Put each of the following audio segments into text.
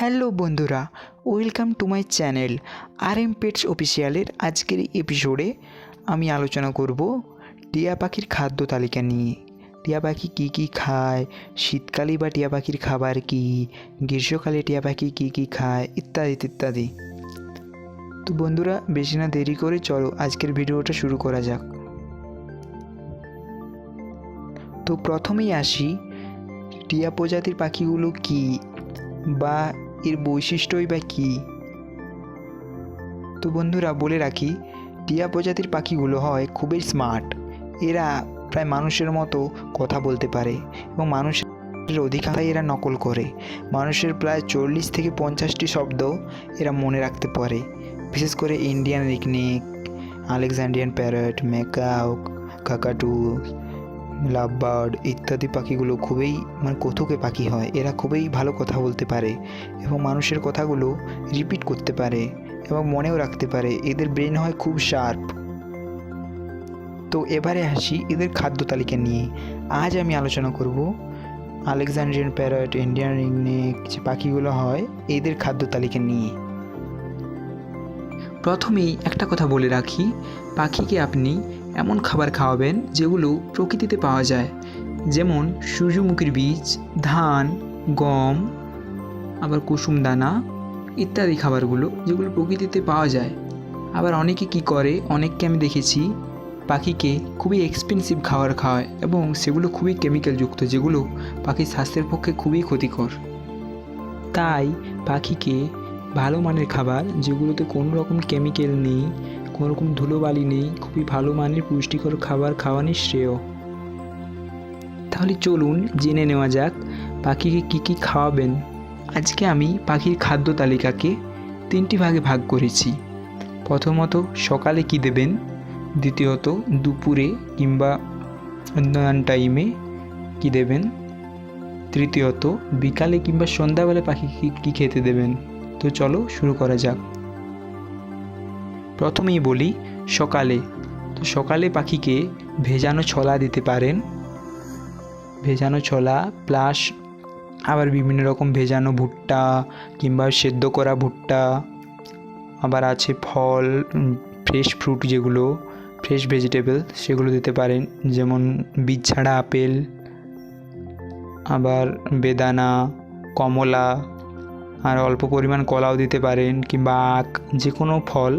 Hello বন্ধুরা, welcome to my channel R M pets অফিসিয়ালের আজকের এপিসোডে আমি আলোচনা করব টিয়া পাখির খাদ্য তালিকা নিয়ে। টিয়া পাখি কী কী খায়, শীতকালে বা টিয়া পাখির খাবার কী, গ্রীষ্মকালে টিয়া পাখি কী কী খায়, ইত্যাদি ইত্যাদি। তো বন্ধুরা, বেশি না দেরি করে চলো আজকের ভিডিওটা শুরু করা যাক। তো প্রথমেই আসি, টিয়া প্রজাতির পাখিগুলো কী বা এর বৈশিষ্ট্যই বা কী? তো বন্ধুরা, বলে রাখি, টিয়া প্রজাতির পাখিগুলো হয় খুবই স্মার্ট এরা প্রায় মানুষের মতো কথা বলতে পারে এবং মানুষের অধিকাংশ এরা নকল করে। মানুষের প্রায় চল্লিশ থেকে পঞ্চাশটি শব্দ এরা মনে রাখতে পারে। বিশেষ করে Indian ringneck, Alexandrian parrot macaw cockatoo lovebird ইত্যাদি পাখিগুলো খুবই মানে কৌতুকে পাখি হয়। এরা খুবই ভালো কথা বলতে পারে এবং মানুষের কথাগুলো রিপিট করতে পারে এবং মনেও রাখতে পারে। এদের ব্রেন হয় খুব শার্প তো এবারে আসি এদের খাদ্য তালিকা নিয়ে। আজ আমি আলোচনা করব আলেকজান্ড্রিয়ান প্যারট, ইন্ডিয়ান রিংনেক যে পাখিগুলো হয়, এদের খাদ্য তালিকা নিয়ে। প্রথমেই একটা কথা বলে রাখি, পাখিকে আপনি এমন খাবার খাওয়াবেন যেগুলো প্রকৃতিতে পাওয়া যায়। যেমন সূর্যমুখীর বীজ, ধান, গম, আবার কুসুম দানা ইত্যাদি খাবারগুলো যেগুলো প্রকৃতিতে পাওয়া যায়। আবার অনেকে কি করে, অনেককে আমি দেখেছি, পাখিকে খুবই এক্সপেন্সিভ খাবার খাওয়ায় এবং সেগুলো খুবই কেমিক্যালযুক্ত যেগুলো পাখির স্বাস্থ্যের পক্ষে খুবই ক্ষতিকর। তাই পাখিকে ভালো মানের খাবার যেগুলোতে কোনো রকম কেমিক্যাল নেই কোনো রকম ধুলোবালি নেই, খুবই ভালো মানের পুষ্টিকর খাবার খাওয়ানোই শ্রেয়। তাহলে চলুন জেনে নেওয়া যাক পাখিকে কী কী খাওয়াবেন। আজকে আমি পাখির খাদ্য তালিকাকে তিনটি ভাগে ভাগ করেছি। প্রথমত, সকালে কি দেবেন? দ্বিতীয়ত, দুপুরে কিংবা অন্যান্য টাইমে কি দেবেন? তৃতীয়ত, বিকালে কিংবা সন্ধ্যাবেলা পাখিকে কী খেতে দেবেন? তো চলো শুরু করা যাক। প্রথমেই বলি, সকালে। তো সকালে পাখিকে ভেজানো ছলা দিতে পারেন। ভেজানো ছলা প্লাস আবার বিভিন্ন রকম ভেজানো ভুট্টা কিংবা সেদ্ধ করা ভুট্টা, আবার আছে ফল ফ্রেশ ফ্রুট যেগুলো ফ্রেশ ভেজিটেবল সেগুলো দিতে পারেন। যেমন বীজ ছাড়া আপেল, আবার বেদানা, কমলা, আর অল্প পরিমাণ কলাও দিতে পারেন কিংবা আখ যে কোনো ফল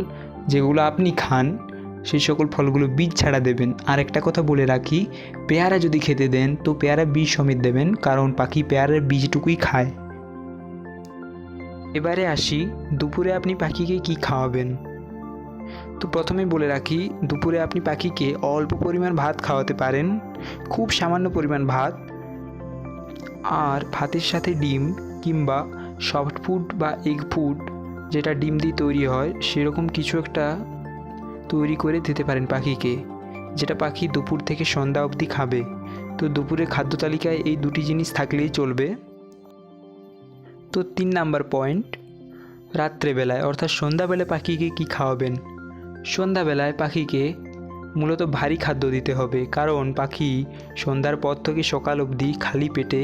যেগুলো আপনি খান, সেই সকল ফলগুলো বীজ ছাড়া দেবেন। আর একটা কথা বলে রাখি, পেয়ারা যদি খেতে দেন, তো পেয়ারা বীজ সমেত দেবেন, কারণ পাখি পেয়ারার বীজটুকুই খায়। এবারে আসি, দুপুরে আপনি পাখিকে কি খাওয়াবেন? তো প্রথমে বলে রাখি, দুপুরে আপনি পাখিকে অল্প পরিমাণ ভাত খাওয়াতে পারেন, খুব সামান্য পরিমাণ ভাত, আর ভাতের সাথে ডিম কিংবা সফট ফুড বা এগ ফুড যেটা ডিম দিয়ে তৈরি হয়, সেরকম কিছু একটা তৈরি করে দিতে পারেন পাখিকে, যেটা পাখি দুপুর থেকে সন্ধ্যা অবধি খাবে। তো দুপুরে খাদ্য তালিকায় এই দুটি জিনিস থাকলেই চলবে। তো তিন নাম্বার পয়েন্ট, রাত্রেবেলায়, অর্থাৎ সন্ধ্যাবেলায় পাখিকে কি খাওয়াবেন? সন্ধ্যাবেলায় পাখিকে মূলত ভারী খাদ্য দিতে হবে, কারণ পাখি সন্ধ্যার পর থেকে সকাল অবধি খালি পেটে,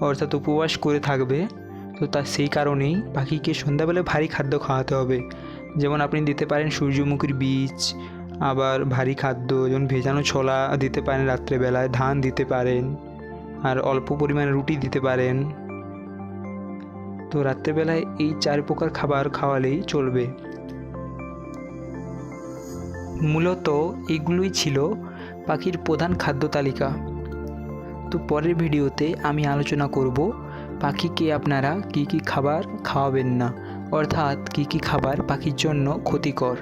অর্থাৎ উপবাস করে থাকবে। তো তা সেই কারণেই পাখিকে সন্ধ্যাবেলায় ভারী খাদ্য খাওয়াতে হবে। যেমন আপনি দিতে পারেন সূর্যমুখীর বীজ, আবার ভারী খাদ্য, যেমন ভেজানো ছোলা দিতে পারেন রাত্রেবেলায়, ধান দিতে পারেন, আর অল্প পরিমাণে রুটি দিতে পারেন। তো রাত্রেবেলায় এই চার প্রকার খাবার খাওয়ালেই চলবে। মূলত এগুলোই ছিল পাখির প্রধান খাদ্য তালিকা। তো পরের ভিডিওতে আমি আলোচনা করব পাখিকে আপনারা কি কি খাবার খাওয়াবেন না? অর্থাৎ কি কি খাবার পাখির জন্য ক্ষতিকর?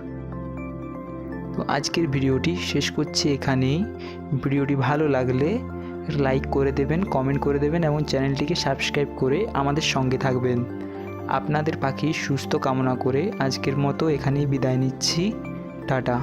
তো আজকের ভিডিওটি শেষ করছি এখানেই। ভিডিওটি ভালো লাগলে লাইক করে দেবেন, কমেন্ট করে দেবেন এবং চ্যানেলটিকে সাবস্ক্রাইব করে আমাদের সঙ্গে থাকবেন। আপনাদের পাখি সুস্থ কামনা করে আজকের মতো এখানেই বিদায় নিচ্ছি। টাটা।